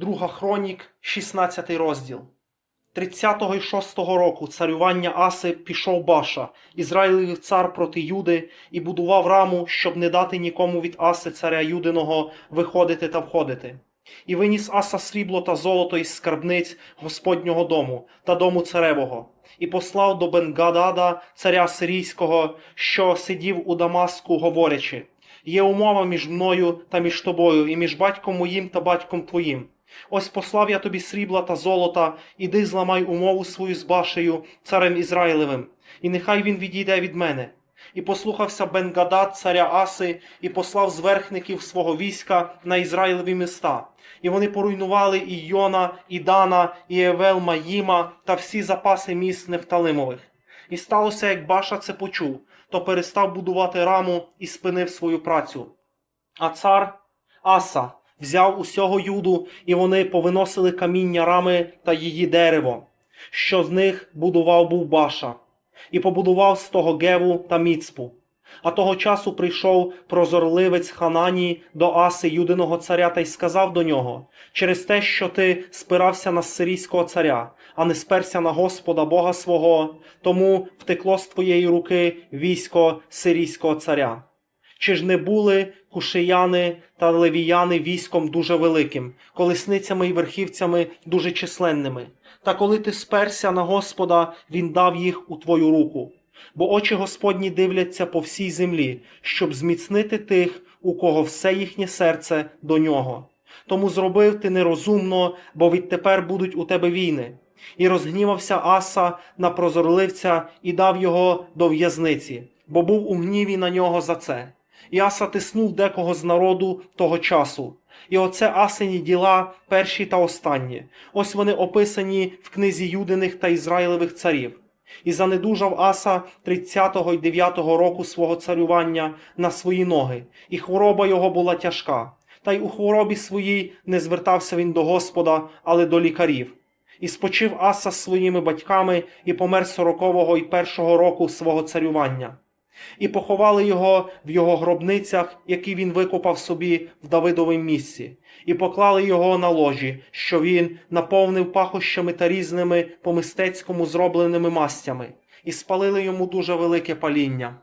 Друга Хронік, 16 розділ. 30-го і 6-го року царювання Аси пішов Баша, Ізраїлів цар проти Юди, і будував раму, щоб не дати нікому від Аси царя Юдиного виходити та входити. І виніс Аса срібло та золото із скарбниць Господнього дому та дому царевого, і послав до Бенгадада, царя сирійського, що сидів у Дамаску, говорячи: Є умова між мною та між тобою, і між батьком моїм та батьком твоїм. Ось послав я тобі срібла та золота, іди зламай умову свою з Башею, царем Ізраїлевим, і нехай він відійде від мене. І послухався Бенгадад, царя Аси, і послав зверхників свого війська на Ізраїлеві міста. І вони поруйнували і Йона, і Дана, і Евел Маїма та всі запаси міст Нефталимових. І сталося, як Баша це почув, то перестав будувати раму і спинив свою працю. А цар Аса взяв усього юду, і вони повиносили каміння рами та її дерево, що з них будував був Баша, і побудував з того Геву та Міцпу. А того часу прийшов прозорливець Ханані до Аси юдиного царя та й сказав до нього: через те, що ти спирався на сирійського царя, а не сперся на Господа Бога свого, тому втекло з твоєї руки військо сирійського царя. Чи ж не були кушияни та левіяни військом дуже великим, колесницями і верхівцями дуже численними? Та коли ти сперся на Господа, він дав їх у твою руку. Бо очі Господні дивляться по всій землі, щоб зміцнити тих, у кого все їхнє серце до нього. Тому зробив ти нерозумно, бо відтепер будуть у тебе війни. І розгнівався Аса на прозорливця і дав його до в'язниці, бо був у гніві на нього за це. І Аса тиснув декого з народу того часу. І оце Асині діла перші та останні. Ось вони описані в книзі Юдиних та Ізраїлевих царів. І занедужав Аса 30-го й 9-го року свого царювання на свої ноги, і хвороба його була тяжка. Та й у хворобі своїй не звертався він до Господа, але до лікарів. І спочив Аса з своїми батьками і помер сорокового й першого року свого царювання. І поховали його в його гробницях, які він викопав собі в Давидовому місці, і поклали його на ложі, що він наповнив пахощами та різними по мистецькому зробленими мастями, і спалили йому дуже велике паління.